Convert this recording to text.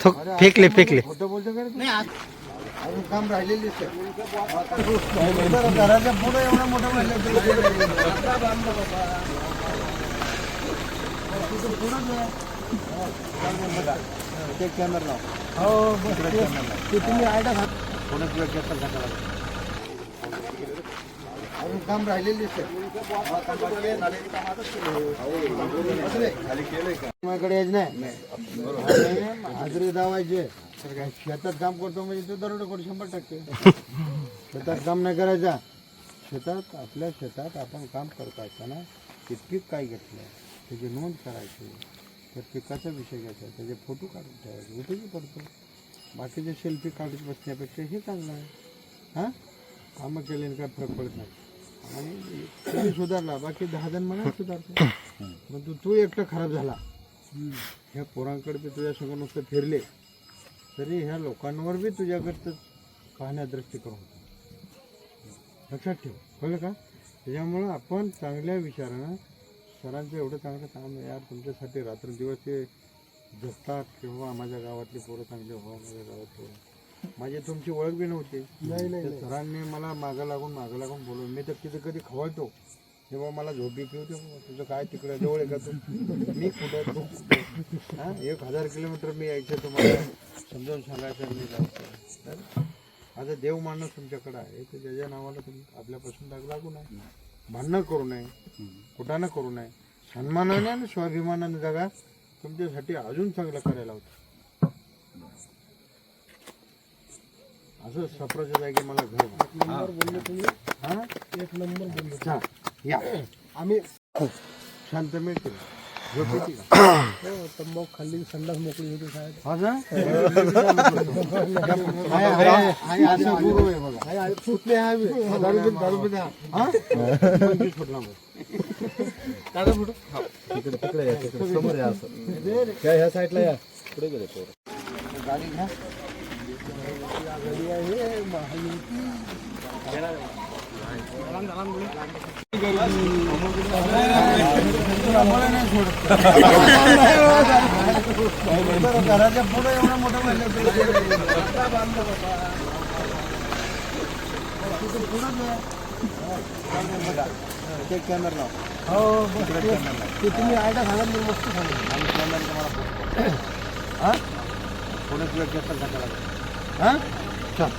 थोक फेकले फेकले खोटं बोलतो का रे तू? अजून काम राहिलेली घराच्या पुढे एवढं मोठं म्हणलं कॅमेरा लाव हो ते तुम्ही आयडा घात कोणाच वेळ घेतला सकाळला अजून काम राहिलेली माझ्याकडे यायच नाही. हाजरी दावायचे शेतात काम करतो म्हणजे तो दरोडा करू शंभर टक्के. शेतात काम नाही करायचा. शेतात आपल्या शेतात आपण काम करत असताना कितपीक काय घेतलं त्याची नोंद करायची. त्या पिकाचा विषय घ्यायचा त्याचे फोटो काढून ठेवायचे. उपयोगी पडतो. बाकीचे सेल्फी काढत बसण्यापेक्षा हे चांगलं आहे. हां? कामं केल्याने काय फरक पडत नाही. आणि सुधारला बाकी दहा जण मला सुधारतो. परंतु तू एकटा खराब झाला. ह्या पोरांकडे बी तुझ्या संग नुसतं फिरले तरी ह्या लोकांवर बी तुझ्याकडचं पाहण्या दृष्टिकोन होतं लक्षात ठेव. कळलं का? त्याच्यामुळं आपण चांगल्या विचारानं सरांचं एवढं चांगलं काम आहे यार तुमच्यासाठी रात्रंदिवस ते जगतात किंवा माझ्या गावातली पोरं चांगली व्हावं माझ्या गावात पोरं माझी तुमची ओळख बी नव्हती. नाही नाही सरांनी मला मागं लागून मागं लागून बोलवून मी तर तिथे कधी खवायचो तेव्हा मला झोपी घेऊ दे बाबा, तुझं काय तिकडे जवळ आहे का तू? मी कुठं तू? हा एक हजार किलोमीटर मी यायचं तुम्हाला समजावून सांगायचं मी जायचं तर आता देव माणूस तुमच्याकडे आहे तर ज्याच्या नावाला तुम्ही आपल्यापासून दाग लागू नये. भांडणं करू नये. कुठानं करू नये. सन्मानाने आणि स्वाभिमानाने जगा. तुमच्यासाठी अजून चांगलं करायला होतं. असं सफराच्या जागी मला घर बोलले तुम्ही. हा? एक नंबर बोलले या आम्ही शांत मिळते झोप येते का? तंबाखू खाल्ली संडास मोकळी होती साहेब हा का? आहे, आहे, आहे, असं गुरु आहे बघा सुटले आहे दारू पित- दारू पित आहे. हा? पंचवीस फूट लांब गाडी घ्या घराच्या पुढे एवढं मोठं ते कॅमेरा लाव हो? ते तुम्ही आयडा सांगा मी मस्त सांगा आणि कॅमेरा तुम्हाला हा कोणाच वेळ घेतला सकाळला हा चल